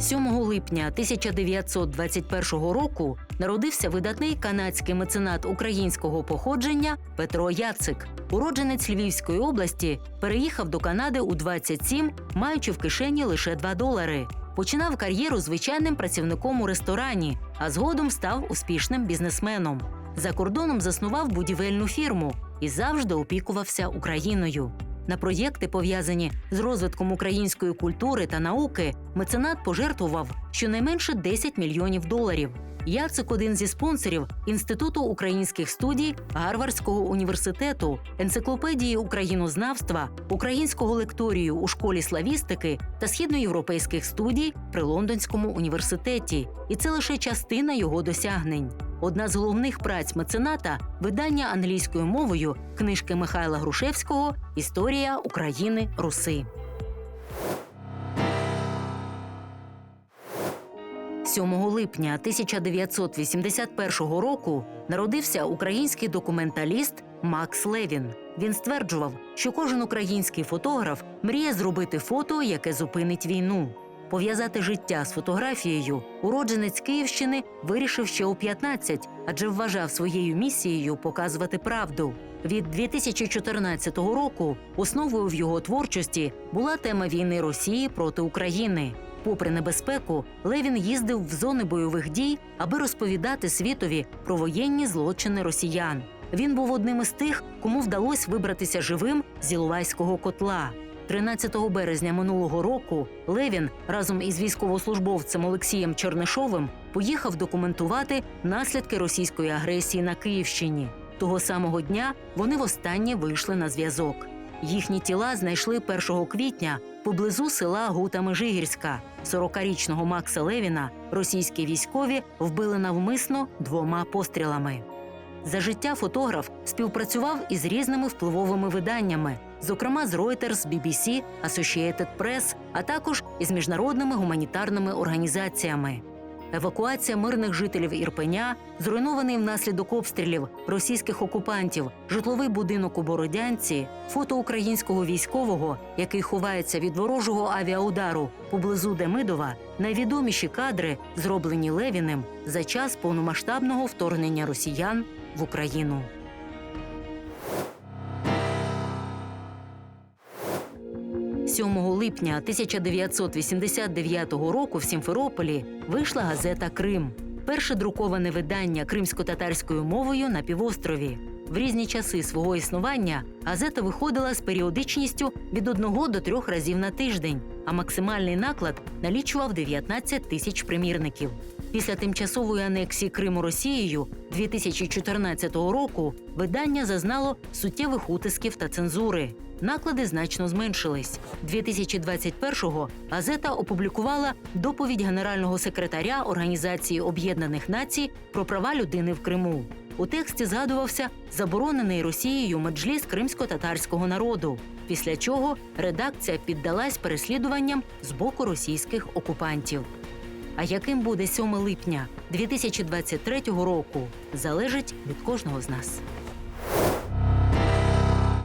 7 липня 1921 року народився видатний канадський меценат українського походження Петро Яцик. Уродженець Львівської області переїхав до Канади у 27, маючи в кишені лише 2 долари. Починав кар'єру звичайним працівником у ресторані, а згодом став успішним бізнесменом. За кордоном заснував будівельну фірму і завжди опікувався Україною. На проєкти, пов'язані з розвитком української культури та науки, меценат пожертвував щонайменше 10 мільйонів доларів. Яцик один зі спонсорів Інституту українських студій Гарвардського університету, енциклопедії українознавства, українського лекторію у школі славістики та східноєвропейських студій при Лондонському університеті. І це лише частина його досягнень. Одна з головних праць мецената видання англійською мовою книжки Михайла Грушевського Історія України Руси. 7 липня 1981 року народився український документаліст Макс Левін. Він стверджував, що кожен український фотограф мріє зробити фото, яке зупинить війну. Пов'язати життя з фотографією уродженець Київщини вирішив ще у 15, адже вважав своєю місією показувати правду. Від 2014 року основою в його творчості була тема війни Росії проти України. Попри небезпеку, Левін їздив в зони бойових дій, аби розповідати світові про воєнні злочини росіян. Він був одним із тих, кому вдалося вибратися живим з Іловайського котла. 13 березня минулого року Левін разом із військовослужбовцем Олексієм Чернишовим поїхав документувати наслідки російської агресії на Київщині. Того самого дня вони востаннє вийшли на зв'язок. Їхні тіла знайшли 1 квітня поблизу села Гута Межигірська. 40-річного Макса Левіна російські військові вбили навмисно двома пострілами. За життя фотограф співпрацював із різними впливовими виданнями, зокрема з Reuters, BBC, Associated Press, а також із міжнародними гуманітарними організаціями. Евакуація мирних жителів Ірпеня, зруйнований внаслідок обстрілів російських окупантів, житловий будинок у Бородянці, фото українського військового, який ховається від ворожого авіаудару поблизу Демидова, найвідоміші кадри, зроблені Левіним за час повномасштабного вторгнення росіян в Україну. – 7 липня 1989 року в Сімферополі вийшла газета Крим, перше друковане видання кримсько-татарською мовою на півострові. В різні часи свого існування газета виходила з періодичністю від одного до трьох разів на тиждень, а максимальний наклад налічував 19 тисяч примірників. Після тимчасової анексії Криму Росією 2014 року видання зазнало суттєвих утисків та цензури. Наклади значно зменшились. 2021-го газета опублікувала доповідь генерального секретаря Організації Об'єднаних Націй про права людини в Криму. У тексті згадувався заборонений Росією меджліс кримсько-татарського народу. Після чого редакція піддалась переслідуванням з боку російських окупантів. А яким буде 7 липня 2023 року, залежить від кожного з нас.